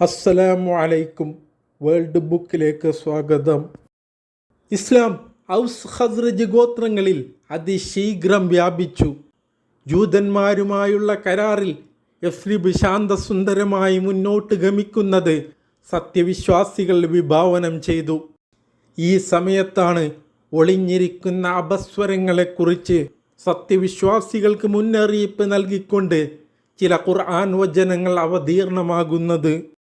അസ്സലാമു അലൈക്കും. വേൾഡ് ബുക്കിലേക്ക് സ്വാഗതം. ഇസ്ലാം ഔസ് ഖസ്റജ് ഗോത്രങ്ങളിൽ അതിശീഘ്രം വ്യാപിച്ചു. ജൂതന്മാരുമായുള്ള കരാറിൽ യസ്ലിബ് ശാന്തസുന്ദരമായി മുന്നോട്ട് ഗമിക്കുന്നത് സത്യവിശ്വാസികൾ വിഭാവനം ചെയ്തു. ഈ സമയത്താണ് ഒളിഞ്ഞിരിക്കുന്ന അപസ്വരങ്ങളെക്കുറിച്ച് സത്യവിശ്വാസികൾക്ക് മുന്നറിയിപ്പ് നൽകിക്കൊണ്ട് ചില ഖുർആൻ വചനങ്ങൾ അവതീർണമാകുന്നത്.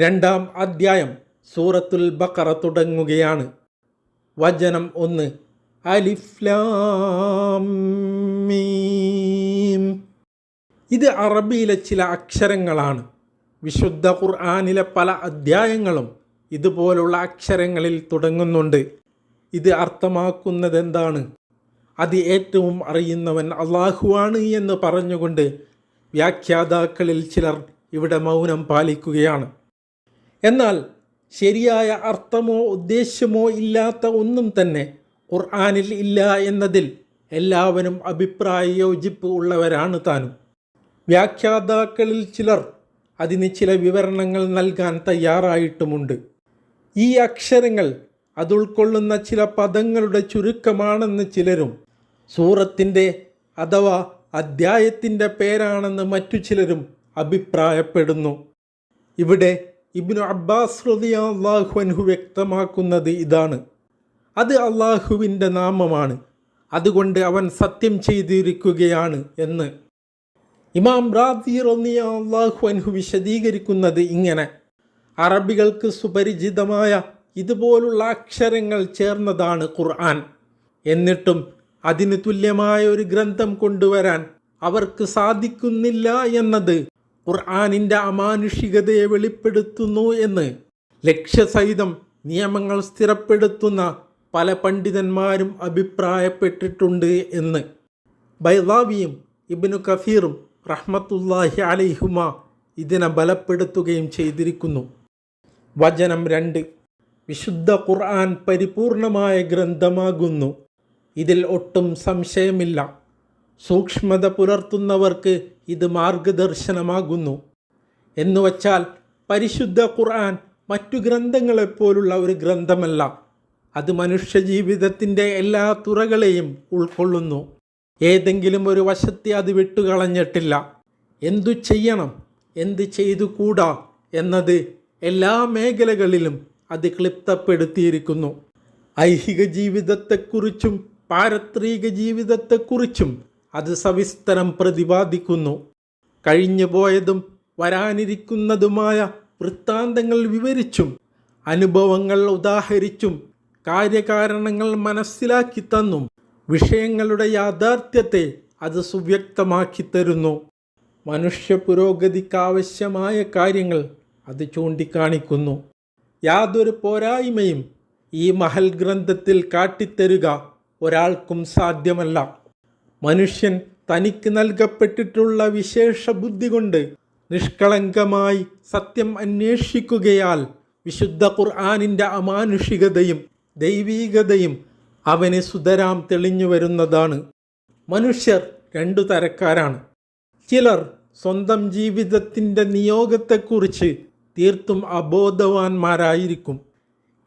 രണ്ടാം അധ്യായം സൂറത്തുൽ ബക്കറ തുടങ്ങുകയാണ്. വചനം ഒന്ന് അലിഫ്ലാം മീം. ഇത് അറബിയിലെ ചില അക്ഷരങ്ങളാണ്. വിശുദ്ധ ഖുർആാനിലെ പല അധ്യായങ്ങളും ഇതുപോലുള്ള അക്ഷരങ്ങളിൽ തുടങ്ങുന്നുണ്ട്. ഇത് അർത്ഥമാക്കുന്നത് എന്താണ് അത് ഏറ്റവും അറിയുന്നവൻ അള്ളാഹുവാണ് എന്ന് പറഞ്ഞുകൊണ്ട് വ്യാഖ്യാതാക്കളിൽ ചിലർ ഇവിടെ മൗനം പാലിക്കുകയാണ്. എന്നാൽ ശരിയായ അർത്ഥമോ ഉദ്ദേശ്യമോ ഇല്ലാത്ത ഒന്നും തന്നെ ഖുർആാനിൽ ഇല്ല എന്നതിൽ എല്ലാവരും അഭിപ്രായ യോജിപ്പ് ഉള്ളവരാണ് താനും. വ്യാഖ്യാതാക്കളിൽ ചിലർ അതിന് ചില വിവരണങ്ങൾ നൽകാൻ തയ്യാറായിട്ടുമുണ്ട്. ഈ അക്ഷരങ്ങൾ അതുൾക്കൊള്ളുന്ന ചില പദങ്ങളുടെ ചുരുക്കമാണെന്ന് ചിലരും സൂറത്തിന്റെ അഥവാ അദ്ധ്യായത്തിന്റെ പേരാണെന്ന് മറ്റു ചിലരും അഭിപ്രായപ്പെടുന്നു. ഇവിടെ ഇബ്നു അബ്ബാസ് അൻഹു വ്യക്തമാക്കുന്നത് ഇതാണ്. അത് അള്ളാഹുവിന്റെ നാമമാണ്. അതുകൊണ്ട് അവൻ സത്യം ചെയ്തിരിക്കുകയാണ് എന്ന്. ഇമാം റാദി അൻഹു വിശദീകരിക്കുന്നത് ഇങ്ങനെ. അറബികൾക്ക് സുപരിചിതമായ ഇതുപോലുള്ള അക്ഷരങ്ങൾ ചേർന്നതാണ് ഖുർആൻ. എന്നിട്ടും അതിന് തുല്യമായ ഒരു ഗ്രന്ഥം കൊണ്ടുവരാൻ അവർക്ക് സാധിക്കുന്നില്ല എന്നത് ഖുർആാനിന്റെ അമാനുഷികതയെ വെളിപ്പെടുത്തുന്നു എന്ന്. ലക്ഷ്യസഹിതം നിയമങ്ങൾ സ്ഥിരപ്പെടുത്തുന്ന പല പണ്ഡിതന്മാരും അഭിപ്രായപ്പെട്ടിട്ടുണ്ട് എന്ന്. ബൈദാവിയും ഇബിനു കഫീറും റഹ്മത്തുല്ലാഹി അലൈഹുമ ഇതിനെ ബലപ്പെടുത്തുകയും ചെയ്തിരിക്കുന്നു. വചനം രണ്ട്. വിശുദ്ധ ഖുർആൻ പരിപൂർണമായ ഗ്രന്ഥമാകുന്നു. ഇതിൽ ഒട്ടും സംശയമില്ല. സൂക്ഷ്മത പുലർത്തുന്നവർക്ക് ഇത് മാർഗദർശനമാകുന്നു. എന്നുവച്ചാൽ പരിശുദ്ധ ഖുർആൻ മറ്റു ഗ്രന്ഥങ്ങളെപ്പോലുള്ള ഒരു ഗ്രന്ഥമല്ല. അത് മനുഷ്യജീവിതത്തിന്റെ എല്ലാ തുറകളെയും ഉൾക്കൊള്ളുന്നു. ഏതെങ്കിലും ഒരു വശത്തെ അത് വിട്ടുകളഞ്ഞിട്ടില്ല. എന്തു ചെയ്യണം? എന്ത് ചെയ്തു കൂടാ എന്നത് എല്ലാ മേഖലകളിലും അത് ക്ലിപ്തപ്പെടുത്തിയിരിക്കുന്നു. ഐഹിക ജീവിതത്തെക്കുറിച്ചും പാരത്രിക ജീവിതത്തെക്കുറിച്ചും അത് സവിസ്തരം പ്രതിപാദിക്കുന്നു. കഴിഞ്ഞു പോയതും വരാനിരിക്കുന്നതുമായ വൃത്താന്തങ്ങൾ വിവരിച്ചും അനുഭവങ്ങൾ ഉദാഹരിച്ചും കാര്യകാരണങ്ങൾ മനസ്സിലാക്കി തന്നും വിഷയങ്ങളുടെ യാഥാർത്ഥ്യത്തെ അത് സുവ്യക്തമാക്കി തരുന്നു. മനുഷ്യ പുരോഗതിക്കാവശ്യമായ കാര്യങ്ങൾ അത് ചൂണ്ടിക്കാണിക്കുന്നു. യാതൊരു പോരായ്മയും ഈ മഹൽ ഗ്രന്ഥത്തിൽ കാട്ടിത്തരുക ഒരാൾക്കും സാധ്യമല്ല. മനുഷ്യൻ തനിക്ക് നൽകപ്പെട്ടിട്ടുള്ള വിശേഷ ബുദ്ധി കൊണ്ട് നിഷ്കളങ്കമായി സത്യം അന്വേഷിക്കുകയാൽ വിശുദ്ധ ഖുർആാനിന്റെ അമാനുഷികതയും ദൈവീകതയും അവന് സുതരാം തെളിഞ്ഞു വരുന്നതാണ്. മനുഷ്യർ രണ്ടു തരക്കാരാണ്. ചിലർ സ്വന്തം ജീവിതത്തിന്റെ നിയോഗത്തെക്കുറിച്ച് തീർത്തും അബോധവാന്മാരായിരിക്കും.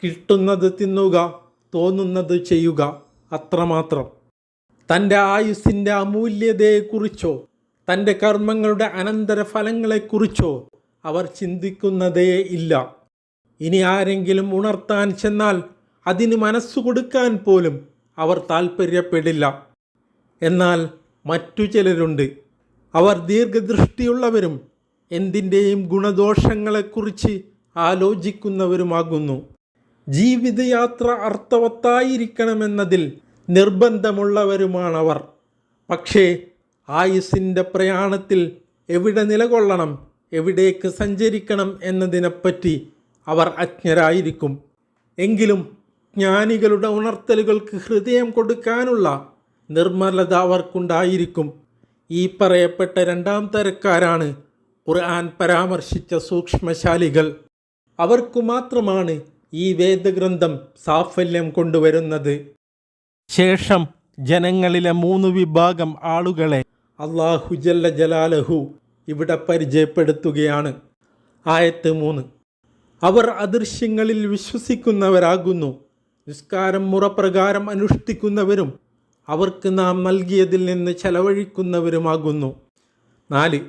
കിട്ടുന്നത് തിന്നുക തോന്നുന്നത് ചെയ്യുക അത്രമാത്രം. തന്റെ ആയുസ്സിന്റെ അമൂല്യതയെക്കുറിച്ചോ തന്റെ കർമ്മങ്ങളുടെ അനന്തരഫലങ്ങളെക്കുറിച്ചോ അവർ ചിന്തിക്കുന്നതേ ഇല്ല. ഇനി ആരെങ്കിലും ഉണർത്താൻ ചെന്നാൽ അതിന് മനസ്സു കൊടുക്കാൻ പോലും അവർ താൽപ്പര്യപ്പെടില്ല എന്നാൽ മറ്റു ചിലരുണ്ട്. അവർ ദീർഘദൃഷ്ടിയുള്ളവരും എന്തിന്റെയും ഗുണദോഷങ്ങളെക്കുറിച്ച് ആലോചിക്കുന്നവരുമാകുന്നു. ജീവിതയാത്ര അർത്ഥവത്തായിരിക്കണമെന്നതിൽ നിർബന്ധമുള്ളവരുമാണവർ. പക്ഷേ ആയുസിന്റെ പ്രയാണത്തിൽ എവിടെ നിലകൊള്ളണം എവിടേക്ക് സഞ്ചരിക്കണം എന്നതിനെപ്പറ്റി അവർ അജ്ഞരായിരിക്കും. എങ്കിലും ജ്ഞാനികളുടെ ഉണർത്തലുകൾക്ക് ഹൃദയം കൊടുക്കാനുള്ള നിർമ്മലത അവർക്കുണ്ടായിരിക്കും. ഈ പറയപ്പെട്ട രണ്ടാം തരക്കാരാണ് ഖുർആൻ പരാമർശിച്ച സൂക്ഷ്മശാലികൾ. അവർക്കു മാത്രമാണ് ഈ വേദഗ്രന്ഥം സാഫല്യം കൊണ്ടുവരുന്നത്. ശേഷം ജനങ്ങളിലെ മൂന്ന് വിഭാഗം ആളുകളെ അള്ളാഹു ജല്ല ജലാലഹു ഇവിടെ പരിചയപ്പെടുത്തുകയാണ്. ആയത്ത് മൂന്ന്. അവർ അദൃശ്യങ്ങളിൽ വിശ്വസിക്കുന്നവരാകുന്നു. നിസ്കാരം മുറപ്രകാരം അനുഷ്ഠിക്കുന്നവരും അവർക്ക് നാം നൽകിയതിൽ നിന്ന് ചെലവഴിക്കുന്നവരുമാകുന്നു. നാല്.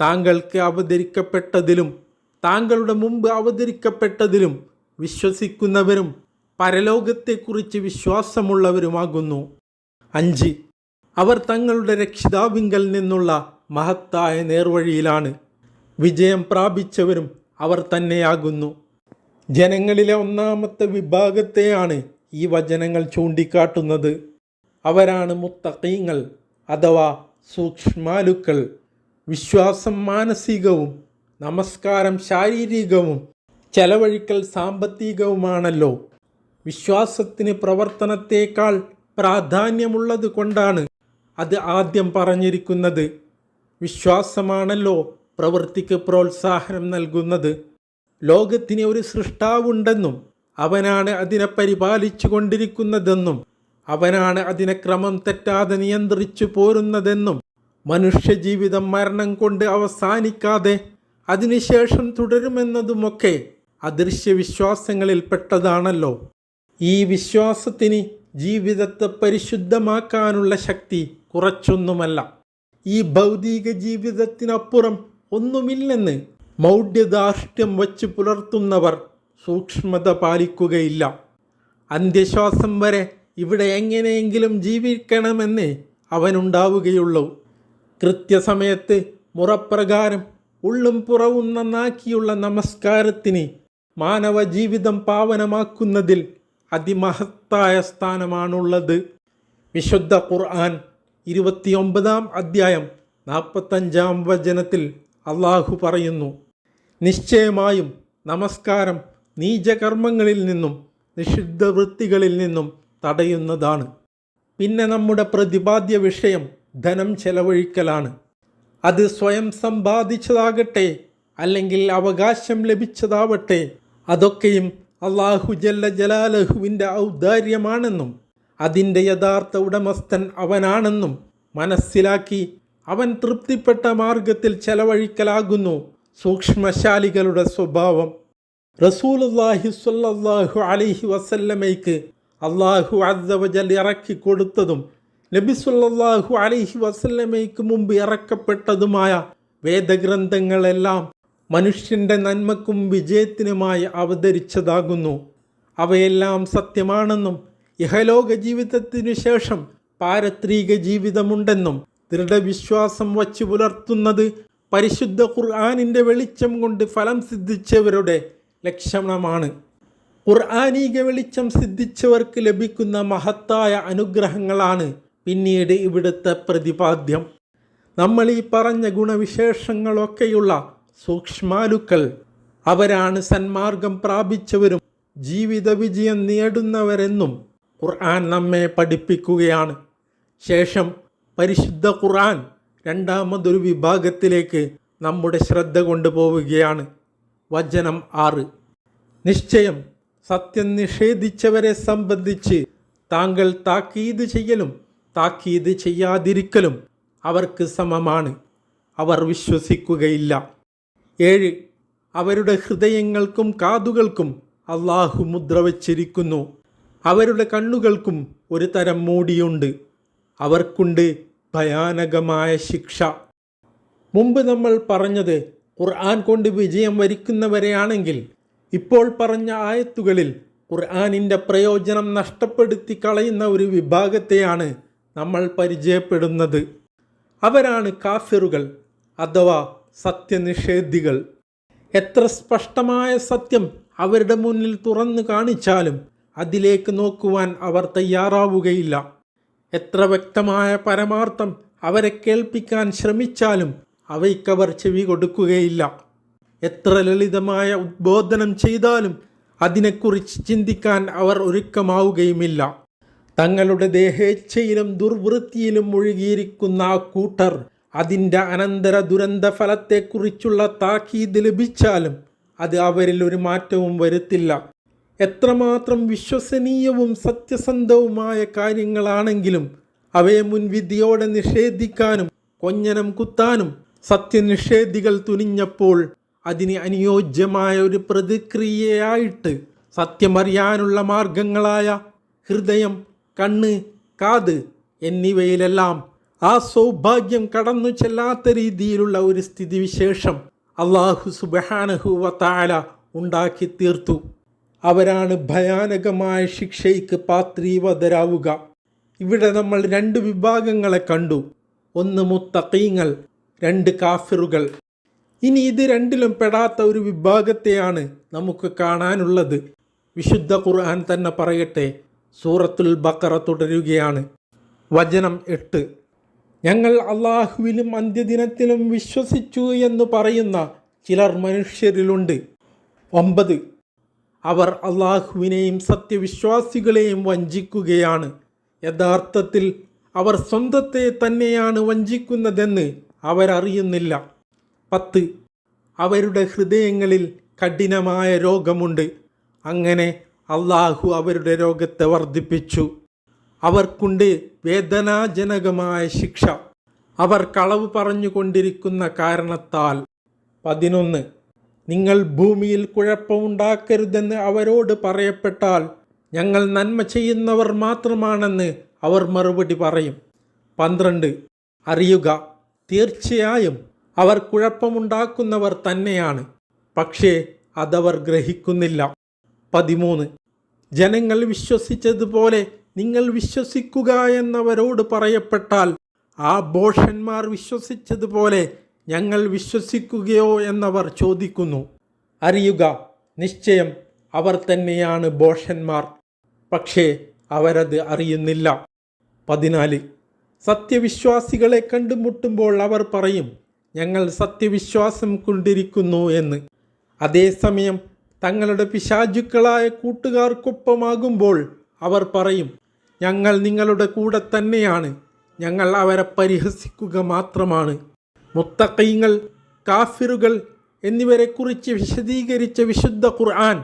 താങ്കൾക്ക് അവതരിക്കപ്പെട്ടതിലും താങ്കളുടെ മുമ്പ് അവതരിക്കപ്പെട്ടതിലും വിശ്വസിക്കുന്നവരും പരലോകത്തെക്കുറിച്ച് വിശ്വാസമുള്ളവരുമാകുന്നു. അഞ്ച്. അവർ തങ്ങളുടെ രക്ഷിതാവിങ്കൽ നിന്നുള്ള മഹത്തായ നേർവഴിയിലാണ്. വിജയം പ്രാപിച്ചവരും അവർ തന്നെയാകുന്നു. ജനങ്ങളിലെ ഒന്നാമത്തെ വിഭാഗത്തെയാണ് ഈ വചനങ്ങൾ ചൂണ്ടിക്കാട്ടുന്നത്. അവരാണ് മുത്തഖീങ്ങൾ അഥവാ സൂക്ഷ്മാലുക്കൾ. വിശ്വാസം മാനസികവും നമസ്കാരം ശാരീരികവും ചെലവഴിക്കൽ സാമ്പത്തികവുമാണല്ലോ. വിശ്വാസത്തിന് പ്രവർത്തനത്തേക്കാൾ പ്രാധാന്യമുള്ളത് കൊണ്ടാണ് അത് ആദ്യം പറഞ്ഞിരിക്കുന്നത്. വിശ്വാസമാണല്ലോ പ്രവൃത്തിക്ക് പ്രോത്സാഹനം നൽകുന്നത്. ലോകത്തിന് ഒരു സൃഷ്ടാവുണ്ടെന്നും അവനാണ് അതിനെ പരിപാലിച്ചു കൊണ്ടിരിക്കുന്നതെന്നും അവനാണ് അതിനെ ക്രമം തെറ്റാതെ നിയന്ത്രിച്ചു പോരുന്നതെന്നും മനുഷ്യജീവിതം മരണം കൊണ്ട് അവസാനിക്കാതെ അതിനുശേഷം തുടരുമെന്നതുമൊക്കെ പെട്ടതാണല്ലോ. ഈ വിശ്വാസത്തിന് ജീവിതത്തെ പരിശുദ്ധമാക്കാനുള്ള ശക്തി കുറച്ചൊന്നുമല്ല. ഈ ഭൗതിക ജീവിതത്തിനപ്പുറം ഒന്നുമില്ലെന്ന് മൗഢ്യദാർഷ്ട്യം വച്ച് പുലർത്തുന്നവർ സൂക്ഷ്മത പാലിക്കുകയില്ല. അന്ത്യശ്വാസം വരെ ഇവിടെ എങ്ങനെയെങ്കിലും ജീവിക്കണമെന്ന് അവനുണ്ടാവുകയുള്ളൂ. കൃത്യസമയത്ത് മുറപ്രകാരം ഉള്ളും പുറവും നന്നാക്കിയുള്ള നമസ്കാരത്തിന് മാനവ ജീവിതം പാവനമാക്കുന്നതിൽ അതിമഹത്തായ സ്ഥാനമാണുള്ളത്. വിശുദ്ധ ഖുർആൻ ഇരുപത്തിയൊമ്പതാം അധ്യായം നാൽപ്പത്തഞ്ചാം വചനത്തിൽ അള്ളാഹു പറയുന്നു നിശ്ചയമായും നമസ്കാരം നീചകർമ്മങ്ങളിൽ നിന്നും നിഷിദ്ധ വൃത്തികളിൽ നിന്നും തടയുന്നതാണ്. പിന്നെ നമ്മുടെ പ്രതിപാദ്യ വിഷയം ധനം ചെലവഴിക്കലാണ്. അത് സ്വയം സമ്പാദിച്ചതാകട്ടെ അല്ലെങ്കിൽ അവകാശം ലഭിച്ചതാവട്ടെ അതൊക്കെയും അള്ളാഹു ജല്ല ജലാലഹുവിന്റെ ഔദാര്യമാണെന്നും അതിന്റെ യഥാർത്ഥ ഉടമസ്ഥൻ അവനാണെന്നും മനസ്സിലാക്കി അവൻ തൃപ്തിപ്പെട്ട മാർഗത്തിൽ ചെലവഴിക്കലാകുന്നു. സൂക്ഷ്മശാലികളുടെ സ്വഭാവം. റസൂലുല്ലാഹി സ്വല്ലല്ലാഹു അലൈഹി വസല്ലമയ്ക്ക് അള്ളാഹു അദ്ദവജൽ ഇറക്കി കൊടുത്തതും നബി സല്ലല്ലാഹു അലൈഹി വസല്ലമയ്ക്ക് മുമ്പ് ഇറക്കപ്പെട്ടതുമായ വേദഗ്രന്ഥങ്ങളെല്ലാം മനുഷ്യന്റെ നന്മക്കും വിജയത്തിനുമായി അവതരിച്ചതാകുന്നു. അവയെല്ലാം സത്യമാണെന്നും ഇഹലോക ജീവിതത്തിനു ശേഷം പാരത്രീക ജീവിതമുണ്ടെന്നും ദൃഢവിശ്വാസം വച്ചു പുലർത്തുന്നത് പരിശുദ്ധ ഖുർആാനിന്റെ വെളിച്ചം കൊണ്ട് ഫലം സിദ്ധിച്ചവരുടെ ലക്ഷണമാണ്. ഖുർആാനീക വെളിച്ചം സിദ്ധിച്ചവർക്ക് ലഭിക്കുന്ന മഹത്തായ അനുഗ്രഹങ്ങളാണ് പിന്നീട് ഇവിടുത്തെ പ്രതിപാദ്യം. നമ്മൾ ഈ പറഞ്ഞ ഗുണവിശേഷങ്ങളൊക്കെയുള്ള സൂക്ഷ്മാലുക്കൾ. അവരാണ് സന്മാർഗം പ്രാപിച്ചവരും ജീവിത വിജയം നേടുന്നവരെന്നും ഖുർആൻ നമ്മെ പഠിപ്പിക്കുകയാണ്. ശേഷം പരിശുദ്ധ ഖുർആൻ രണ്ടാമതൊരു വിഭാഗത്തിലേക്ക് നമ്മുടെ ശ്രദ്ധ കൊണ്ടുപോവുകയാണ്. വചനം ആറ്. നിശ്ചയം സത്യം നിഷേധിച്ചവരെ സംബന്ധിച്ച് താങ്കൾ താക്കീത് ചെയ്യലും താക്കീത് ചെയ്യാതിരിക്കലും അവർക്ക് സമമാണ്. അവർ വിശ്വസിക്കുകയില്ല. ഏഴ് അവരുടെ ഹൃദയങ്ങൾക്കും കാതുകൾക്കും അള്ളാഹു മുദ്ര വച്ചിരിക്കുന്നു. അവരുടെ കണ്ണുകൾക്കും ഒരു തരം മൂടിയുണ്ട്. അവർക്കുണ്ട് ഭയാനകമായ ശിക്ഷ. മുമ്പ് നമ്മൾ പറഞ്ഞത് ഖുർആൻ കൊണ്ട് വിജയം വരിക്കുന്നവരെയാണെങ്കിൽ ഇപ്പോൾ പറഞ്ഞ ആയത്തുകളിൽ ഖുർആാനിന്റെ പ്രയോജനം നഷ്ടപ്പെടുത്തി കളയുന്ന ഒരു വിഭാഗത്തെയാണ് നമ്മൾ പരിചയപ്പെടുന്നത്. അവരാണ് കാഫിറുകൾ അഥവാ സത്യനിഷേധികൾ. എത്ര സ്പഷ്ടമായ സത്യം അവരുടെ മുന്നിൽ തുറന്നു കാണിച്ചാലും അതിലേക്ക് നോക്കുവാൻ അവർ തയ്യാറാവുകയില്ല. എത്ര വ്യക്തമായ പരമാർത്ഥം അവരെ കേൾപ്പിക്കാൻ ശ്രമിച്ചാലും അവയ്ക്കവർ ചെവി കൊടുക്കുകയില്ല. എത്ര ലളിതമായ ഉദ്ബോധനം ചെയ്താലും അതിനെക്കുറിച്ച് ചിന്തിക്കാൻ അവർ ഒരുക്കമാവുകയുമില്ല. തങ്ങളുടെ ദേഹേച്ഛയിലും ദുർവൃത്തിയിലും മുഴുകിയിരിക്കുന്ന ആ കൂട്ടർ അതിന്റെ അനന്തര ദുരന്ത ഫലത്തെക്കുറിച്ചുള്ള താക്കീത് ലഭിച്ചാലും അത് അവരിൽ ഒരു മാറ്റവും വരുത്തില്ല. എത്രമാത്രം വിശ്വസനീയവും സത്യസന്ധവുമായ കാര്യങ്ങളാണെങ്കിലും അവയെ മുൻവിധിയോടെ നിഷേധിക്കാനും കൊഞ്ഞനം കുത്താനും സത്യനിഷേധികൾ തുനിഞ്ഞപ്പോൾ അതിന് അനുയോജ്യമായ ഒരു പ്രതിക്രിയയായിട്ട് സത്യമറിയാനുള്ള മാർഗങ്ങളായ ഹൃദയം കണ്ണ് കാത് എന്നിവയിലെല്ലാം ആ സൗഭാഗ്യം കടന്നു ചെല്ലാത്ത രീതിയിലുള്ള ഒരു സ്ഥിതിവിശേഷം അള്ളാഹു സുബഹാനഹുവത്താല ഉണ്ടാക്കി തീർത്തു. അവരാണ് ഭയാനകമായ ശിക്ഷയ്ക്ക് പാത്രീവതരാവുക. ഇവിടെ നമ്മൾ രണ്ട് വിഭാഗങ്ങളെ കണ്ടു. ഒന്ന് മുത്തഖീങ്ങൾ രണ്ട് കാഫിറുകൾ. ഇനി ഇത് രണ്ടിലും പെടാത്ത ഒരു വിഭാഗത്തെയാണ് നമുക്ക് കാണാനുള്ളത്. വിശുദ്ധ ഖുർആൻ തന്നെ പറയട്ടെ സൂറത്തുൽ ബക്കറ തുടരുകയാണ്. വചനം എട്ട്. ഞങ്ങൾ അള്ളാഹുവിലും അന്ത്യദിനത്തിലും വിശ്വസിച്ചു എന്ന് പറയുന്ന ചിലർ മനുഷ്യരിലുണ്ട്. ഒമ്പത് അവർ അള്ളാഹുവിനെയും സത്യവിശ്വാസികളെയും വഞ്ചിക്കുകയാണ്. യഥാർത്ഥത്തിൽ അവർ സ്വന്തത്തെ തന്നെയാണ് വഞ്ചിക്കുന്നതെന്ന് അവരറിയുന്നില്ല. പത്ത് അവരുടെ ഹൃദയങ്ങളിൽ കഠിനമായ രോഗമുണ്ട്. അങ്ങനെ അള്ളാഹു അവരുടെ രോഗത്തെ വർദ്ധിപ്പിച്ചു. അവർക്കുണ്ട് വേദനാജനകമായ ശിക്ഷ. അവർ കളവ് പറഞ്ഞുകൊണ്ടിരിക്കുന്ന കാരണത്താൽ. പതിനൊന്ന്. നിങ്ങൾ ഭൂമിയിൽ കുഴപ്പമുണ്ടാക്കരുതെന്ന് അവരോട് പറയപ്പെട്ടാൽ ഞങ്ങൾ നന്മ ചെയ്യുന്നവർ മാത്രമാണെന്ന് അവർ മറുപടി പറയും. പന്ത്രണ്ട്. അറിയുക. തീർച്ചയായും അവർ കുഴപ്പമുണ്ടാക്കുന്നവർ തന്നെയാണ്. പക്ഷേ അതവർ ഗ്രഹിക്കുന്നില്ല. പതിമൂന്ന്. ജനങ്ങൾ വിശ്വസിച്ചതുപോലെ നിങ്ങൾ വിശ്വസിക്കുക എന്നവരോട് പറയപ്പെട്ടാൽ ആ ബോഷന്മാർ വിശ്വസിച്ചതുപോലെ ഞങ്ങൾ വിശ്വസിക്കുകയോ എന്നവർ ചോദിക്കുന്നു. അറിയുക നിശ്ചയം അവർ തന്നെയാണ് ബോഷന്മാർ. പക്ഷേ അവരത് അറിയുന്നില്ല. പതിനാല് സത്യവിശ്വാസികളെ കണ്ടുമുട്ടുമ്പോൾ അവർ പറയും ഞങ്ങൾ സത്യവിശ്വാസം കൊണ്ടിരിക്കുന്നു എന്ന്. അതേസമയം തങ്ങളുടെ പിശാചുക്കളായ കൂട്ടുകാർക്കൊപ്പമാകുമ്പോൾ അവർ പറയും ഞങ്ങൾ നിങ്ങളുടെ കൂടെ തന്നെയാണ്. ഞങ്ങൾ അവരെ പരിഹസിക്കുക മാത്രമാണ്. മുത്തക്കൈങ്ങൾ കാഫിറുകൾ എന്നിവരെക്കുറിച്ച് വിശദീകരിച്ച വിശുദ്ധ ഖുർആൻ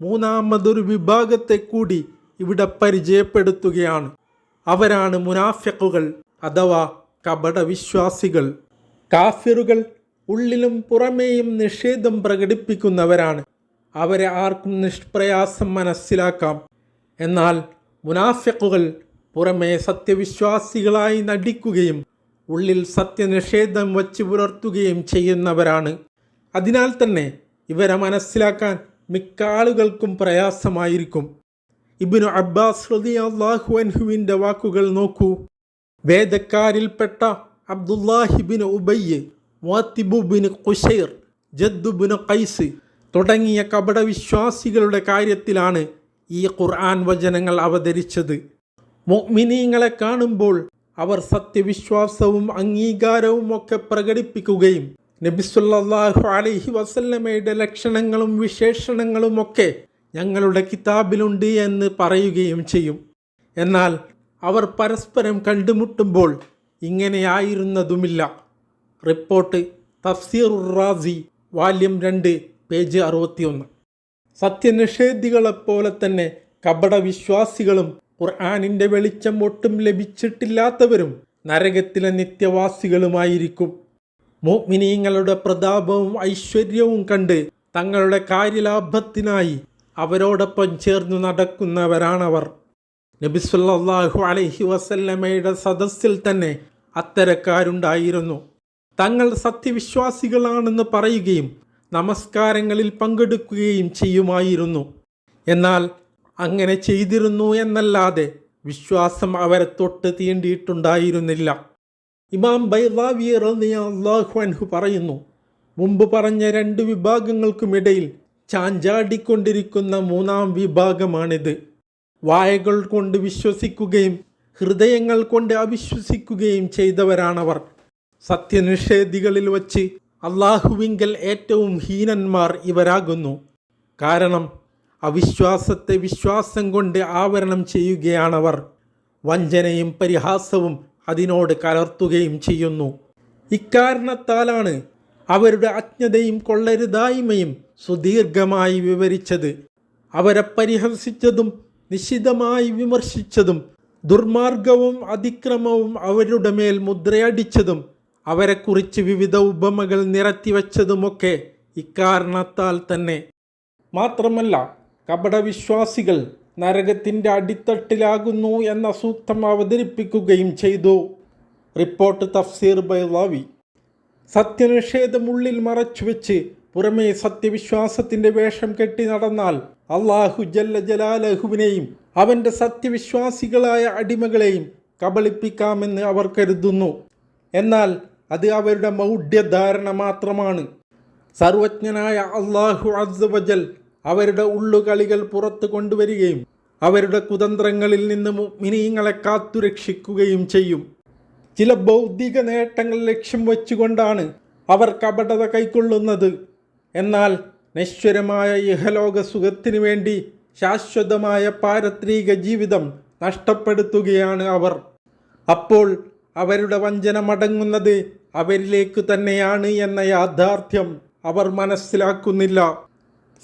മൂന്നാമതൊരു വിഭാഗത്തെ കൂടി ഇവിടെ പരിചയപ്പെടുത്തുകയാണ്. അവരാണ് മുനാഫിക്കുകൾ അഥവാ കപടവിശ്വാസികൾ. കാഫിറുകൾ ഉള്ളിലും പുറമേയും നിഷേധം പ്രകടിപ്പിക്കുന്നവരാണ്. അവരെ ആർക്കും നിഷ്പ്രയാസം മനസ്സിലാക്കാം. എന്നാൽ മുനാഫിക്കുകൾ പുറമേ സത്യവിശ്വാസികളായി നടിക്കുകയും ഉള്ളിൽ സത്യനിഷേധം വച്ച് പുലർത്തുകയും ചെയ്യുന്നവരാണ്. അതിനാൽ തന്നെ ഇവരെ മനസ്സിലാക്കാൻ മിക്ക ആളുകൾക്കും പ്രയാസമായിരിക്കും. ഇബിനു അബ്ബാസ് റളിയല്ലാഹു അൻഹുവിന്റെ വാക്കുകൾ നോക്കൂ. വേദക്കാരിൽപ്പെട്ട അബ്ദുല്ലാഹിബിൻ ഉബയ്യ് മുഅത്തിബുബിൻ കുഷൈർ ജദ്ദുബിൻ കൈസ് തുടങ്ങിയ കപടവിശ്വാസികളുടെ കാര്യത്തിലാണ് ഈ ഖുർആൻ വചനങ്ങൾ അവതരിച്ചത്. മുഅ്മിനീങ്ങളെ കാണുമ്പോൾ അവർ സത്യവിശ്വാസവും അംഗീകാരവും ഒക്കെ പ്രകടിപ്പിക്കുകയും നബിസുല്ലാഹു അലഹി വസല്ലമയുടെ ലക്ഷണങ്ങളും വിശേഷണങ്ങളും ഒക്കെ ഞങ്ങളുടെ കിതാബിലുണ്ട് എന്ന് പറയുകയും ചെയ്യും. എന്നാൽ അവർ പരസ്പരം കണ്ടുമുട്ടുമ്പോൾ ഇങ്ങനെയായിരുന്നതുമില്ല. റിപ്പോർട്ട് തഫ്സീർ റാസി വാല്യം രണ്ട് പേജ് അറുപത്തിയൊന്ന്. സത്യനിഷേധികളെപ്പോലെ തന്നെ കപട വിശ്വാസികളും ഖുർആാനിന്റെ വെളിച്ചം ഒട്ടും ലഭിച്ചിട്ടില്ലാത്തവരും നരകത്തിലെ നിത്യവാസികളുമായിരിക്കും. മോമിനീങ്ങളുടെ പ്രതാപവും ഐശ്വര്യവും കണ്ട് തങ്ങളുടെ കാര്യലാഭത്തിനായി അവരോടൊപ്പം ചേർന്നു നടക്കുന്നവരാണവർ. നബിസ്വല്ലാഹു അലഹി വസല്ലമയുടെ സദസ്സിൽ തന്നെ അത്തരക്കാരുണ്ടായിരുന്നു. തങ്ങൾ സത്യവിശ്വാസികളാണെന്ന് പറയുകയും നമസ്കാരങ്ങളിൽ പങ്കെടുക്കുകയും ചെയ്യുമായിരുന്നു. എന്നാൽ അങ്ങനെ ചെയ്തിരുന്നു എന്നല്ലാതെ വിശ്വാസം അവരെ തൊട്ട് തീണ്ടിയിട്ടുണ്ടായിരുന്നില്ല. ഇമാം ബൈറാവി അള്ളാഹു അൻഹു പറയുന്നു മുമ്പ് പറഞ്ഞ രണ്ട് വിഭാഗങ്ങൾക്കുമിടയിൽ ചാഞ്ചാടിക്കൊണ്ടിരിക്കുന്ന മൂന്നാം വിഭാഗമാണിത്. വായകൾ കൊണ്ട് വിശ്വസിക്കുകയും ഹൃദയങ്ങൾ കൊണ്ട് അവിശ്വസിക്കുകയും ചെയ്തവരാണവർ. സത്യനിഷേധികളിൽ വച്ച് അള്ളാഹുവിങ്കൽ ഏറ്റവും ഹീനന്മാർ ഇവരാകുന്നു. കാരണം അവിശ്വാസത്തെ വിശ്വാസം കൊണ്ട് ആവരണം ചെയ്യുകയാണവർ. വഞ്ചനയും പരിഹാസവും അതിനോട് കലർത്തുകയും ചെയ്യുന്നു. ഇക്കാരണത്താലാണ് അവരുടെ അജ്ഞതയും കൊള്ളരുതായ്മയും സുദീർഘമായി വിവരിച്ചത്. അവരെ പരിഹസിച്ചതും നിശിതമായി വിമർശിച്ചതും ദുർമാർഗവും അതിക്രമവും അവരുടെ മേൽ മുദ്രയടിച്ചതും അവരെക്കുറിച്ച് വിവിധ ഉപമകൾ നിരത്തിവച്ചതുമൊക്കെ ഇക്കാരണത്താൽ തന്നെ. മാത്രമല്ല കപടവിശ്വാസികൾ നരകത്തിന്റെ അടിത്തട്ടിലാകുന്നു എന്ന സൂക്തം അവതരിപ്പിക്കുകയും ചെയ്തു. റിപ്പോർട്ട് തഫ്സീർ ബൈലാവി സത്യനിഷേധമുള്ളിൽ മറച്ചുവെച്ച് പുറമേ സത്യവിശ്വാസത്തിന്റെ വേഷം കെട്ടി നടന്നാൽ അള്ളാഹു ജല്ല ജലാലഹുവിനെയും അവന്റെ സത്യവിശ്വാസികളായ അടിമകളെയും കബളിപ്പിക്കാമെന്ന് അവർ കരുതുന്നു. എന്നാൽ അത് അവരുടെ മൗഢ്യധാരണ മാത്രമാണ്. സർവജ്ഞനായ അള്ളാഹു അസ്വജൽ അവരുടെ ഉള്ളുകളികൾ പുറത്തു കൊണ്ടുവരികയും അവരുടെ കുതന്ത്രങ്ങളിൽ നിന്ന് മിനിങ്ങളെ കാത്തുരക്ഷിക്കുകയും ചെയ്യും. ചില ബൗദ്ധിക നേട്ടങ്ങൾ ലക്ഷ്യം വച്ചുകൊണ്ടാണ് അവർ കപടത കൈക്കൊള്ളുന്നത്. എന്നാൽ നശ്വരമായ ഇഹലോക സുഖത്തിനു വേണ്ടി ശാശ്വതമായ പാരത്രിക ജീവിതം നഷ്ടപ്പെടുത്തുകയാണ് അവർ. അപ്പോൾ അവരുടെ വഞ്ചന മടങ്ങുന്നത് അവരിലേക്ക് തന്നെയാണ് എന്ന യാഥാർത്ഥ്യം അവർ മനസ്സിലാക്കുന്നില്ല.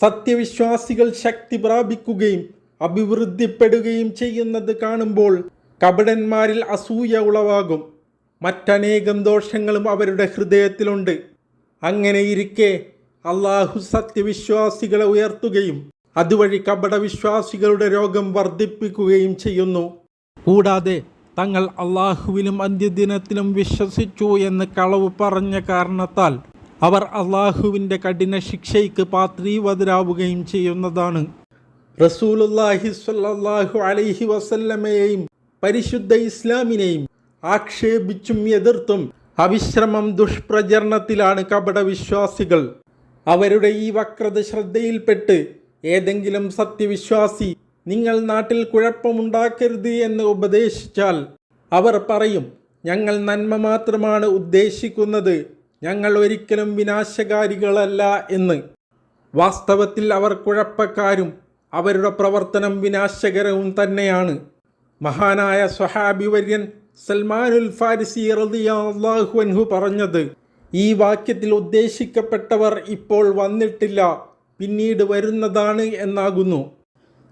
സത്യവിശ്വാസികൾ ശക്തി പ്രാപിക്കുകയും അഭിവൃദ്ധിപ്പെടുകയും ചെയ്യുന്നത് കാണുമ്പോൾ കപടന്മാരിൽ അസൂയ ഉളവാകും. മറ്റനേകം ദോഷങ്ങളും അവരുടെ ഹൃദയത്തിലുണ്ട്. അങ്ങനെയിരിക്കെ അള്ളാഹു സത്യവിശ്വാസികളെ ഉയർത്തുകയും അതുവഴി കപടവിശ്വാസികളുടെ രോഗം വർദ്ധിപ്പിക്കുകയും ചെയ്യുന്നു. കൂടാതെ തങ്ങൾ അള്ളാഹുവിലും അന്ത്യദിനത്തിലും വിശ്വസിച്ചു എന്ന് കളവ് പറഞ്ഞ കാരണത്താൽ അവർ അള്ളാഹുവിന്റെ കഠിന ശിക്ഷയ്ക്ക് പാത്രീവതരാവുകയും ചെയ്യുന്നതാണ്. റസൂലുല്ലാഹി സ്വല്ലല്ലാഹു അലൈഹി വസല്ലമയെയും പരിശുദ്ധ ഇസ്ലാമിനെയും ആക്ഷേപിച്ചും എതിർത്തും അവിശ്രമം ദുഷ്പ്രചരണത്തിലാണ് കപടവിശ്വാസികൾ. അവരുടെ ഈ വക്രത ശ്രദ്ധയിൽപ്പെട്ട് ഏതെങ്കിലും സത്യവിശ്വാസി നിങ്ങൾ നാട്ടിൽ കുഴപ്പമുണ്ടാക്കരുത് എന്ന് ഉപദേശിച്ചാൽ അവർ പറയും ഞങ്ങൾ നന്മ മാത്രമാണ് ഉദ്ദേശിക്കുന്നത്. ഞങ്ങൾ ഒരിക്കലും വിനാശകാരികളല്ല എന്ന്. വാസ്തവത്തിൽ അവർ കുഴപ്പക്കാരും അവരുടെ പ്രവർത്തനം വിനാശകരവും തന്നെയാണ്. മഹാനായ സ്വഹാബി വര്യൻ സൽമാനുൽ ഫാരിസി റളിയല്ലാഹു അൻഹു പറഞ്ഞത് ഈ വാക്യത്തിൽ ഉദ്ദേശിക്കപ്പെട്ടവർ ഇപ്പോൾ വന്നിട്ടില്ല പിന്നീട് വരുന്നതാണ് എന്നാകുന്നു.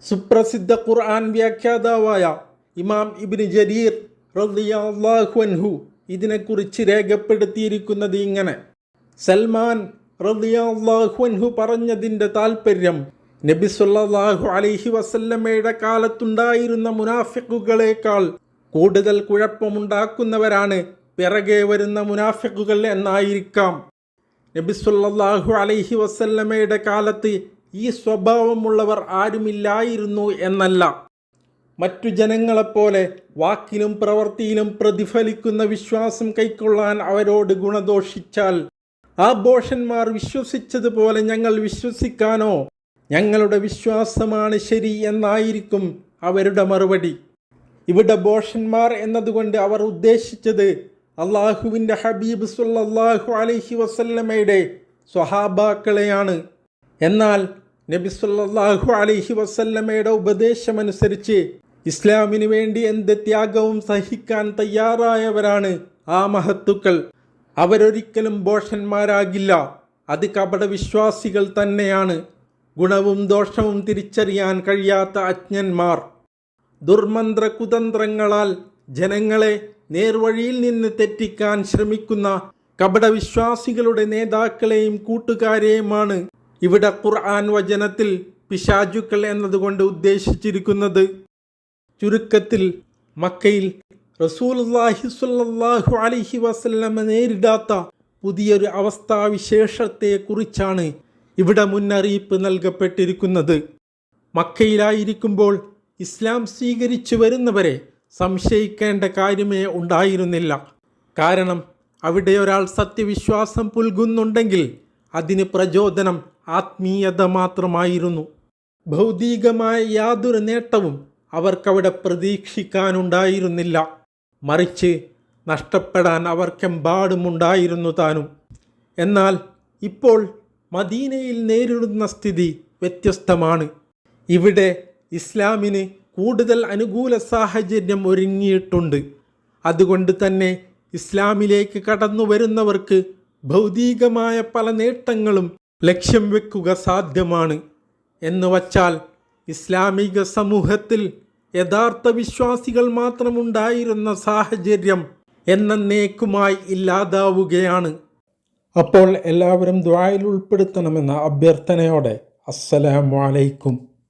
സുപ്രസിദ്ധ ഖുർആൻ വ്യാഖ്യാതാവായ ഇമാം ഇബിന് ജരീർ റളിയല്ലാഹു അൻഹു ഇതിനെക്കുറിച്ച് രേഖപ്പെടുത്തിയിരിക്കുന്നത് ഇങ്ങനെ. സൽമാൻ റളിയല്ലാഹു അൻഹു പറഞ്ഞതിന്റെ താൽപ്പര്യം നബി സല്ലല്ലാഹു അലൈഹി വസല്ലമയുടെ കാലത്തുണ്ടായിരുന്ന മുനാഫിക്കുകളേക്കാൾ കൂടുതൽ കുഴപ്പമുണ്ടാക്കുന്നവരാണ് പിറകെ വരുന്ന മുനാഫിക്കുകൾ എന്നായിരിക്കാം. നബി സല്ലല്ലാഹു അലൈഹി വസല്ലമയുടെ കാലത്ത് ഈ സ്വഭാവമുള്ളവർ ആരുമില്ലായിരുന്നു എന്നല്ല. മറ്റു ജനങ്ങളെപ്പോലെ വാക്കിലും പ്രവൃത്തിയിലും പ്രതിഫലിക്കുന്ന വിശ്വാസം കൈക്കൊള്ളാൻ അവരോട് ഗുണദോഷിച്ചാൽ ആ ബോഷന്മാർ വിശ്വസിച്ചതുപോലെ ഞങ്ങൾ വിശ്വസിക്കാനോ? ഞങ്ങളുടെ വിശ്വാസമാണ് ശരി എന്നായിരിക്കും അവരുടെ മറുപടി. ഇവിടെ ബോഷന്മാർ എന്നതുകൊണ്ട് അവർ ഉദ്ദേശിച്ചത് അള്ളാഹുവിന്റെ ഹബീബ് സുല്ലാഹു അലഹി വസല്ലമയുടെ സ്വഹാബാക്കളെയാണ്. എന്നാൽ നബി സല്ലാഹു അലൈഹി വസല്ലമയുടെ ഉപദേശമനുസരിച്ച് ഇസ്ലാമിന് വേണ്ടി എന്ത് ത്യാഗവും സഹിക്കാൻ തയ്യാറായവരാണ് ആ മഹത്തുക്കൾ. അവരൊരിക്കലും ബോഷന്മാരാകില്ല അത് കപട വിശ്വാസികൾ തന്നെയാണ്. ഗുണവും ദോഷവും തിരിച്ചറിയാൻ കഴിയാത്ത അജ്ഞന്മാർ. ദുർമന്ത്ര കുതന്ത്രങ്ങളാൽ ജനങ്ങളെ നേർവഴിയിൽ നിന്ന് തെറ്റിക്കാൻ ശ്രമിക്കുന്ന കപടവിശ്വാസികളുടെ നേതാക്കളെയും കൂട്ടുകാരെയുമാണ് ഇവിടെ ഖുർആൻ വചനത്തിൽ പിശാചുക്കൾ എന്നതുകൊണ്ട് ഉദ്ദേശിച്ചിരിക്കുന്നത് ചുരുക്കത്തിൽ മക്കയിൽ റസൂലുള്ളാഹി സ്വല്ലല്ലാഹു അലൈഹി വസല്ലമ നേരിടാത്ത പുതിയൊരു അവസ്ഥാവിശേഷത്തെക്കുറിച്ചാണ് ഇവിടെ മുന്നറിയിപ്പ് നൽകപ്പെട്ടിരിക്കുന്നത്. മക്കയിലായിരിക്കുമ്പോൾ ഇസ്ലാം സ്വീകരിച്ചു വരുന്നവരെ സംശയിക്കേണ്ട കാര്യമേ ഉണ്ടായിരുന്നില്ല. കാരണം അവിടെ ഒരാൾ സത്യവിശ്വാസം പുൽകുന്നുണ്ടെങ്കിൽ അതിന് പ്രചോദനം ആത്മീയത മാത്രമായിരുന്നു. ഭൗതികമായ യാതൊരു നേട്ടവും അവർക്കവിടെ പ്രതീക്ഷിക്കാനുണ്ടായിരുന്നില്ല. മറിച്ച് നഷ്ടപ്പെടാൻ അവർക്കെമ്പാടുമുണ്ടായിരുന്നു താനും. എന്നാൽ ഇപ്പോൾ മദീനയിൽ നേരിടുന്ന സ്ഥിതി വ്യത്യസ്തമാണ്. ഇവിടെ ഇസ്ലാമിന് കൂടുതൽ അനുകൂല സാഹചര്യം ഒരുങ്ങിയിട്ടുണ്ട്. അതുകൊണ്ട് തന്നെ ഇസ്ലാമിലേക്ക് കടന്നു വരുന്നവർക്ക് ഭൗതികമായ പല നേട്ടങ്ങളും ലക്ഷ്യം വെക്കുക സാധ്യമാണ് എന്ന് വച്ചാൽ ഇസ്ലാമിക സമൂഹത്തിൽ യഥാർത്ഥ വിശ്വാസികൾ മാത്രമുണ്ടായിരുന്ന സാഹചര്യം എന്നേക്കുമായി ഇല്ലാതാവുകയാണ്. അപ്പോൾ എല്ലാവരും ദ്വായിൽ ഉൾപ്പെടുത്തണമെന്ന അഭ്യർത്ഥനയോടെ അസ്സലാമു അലൈക്കും.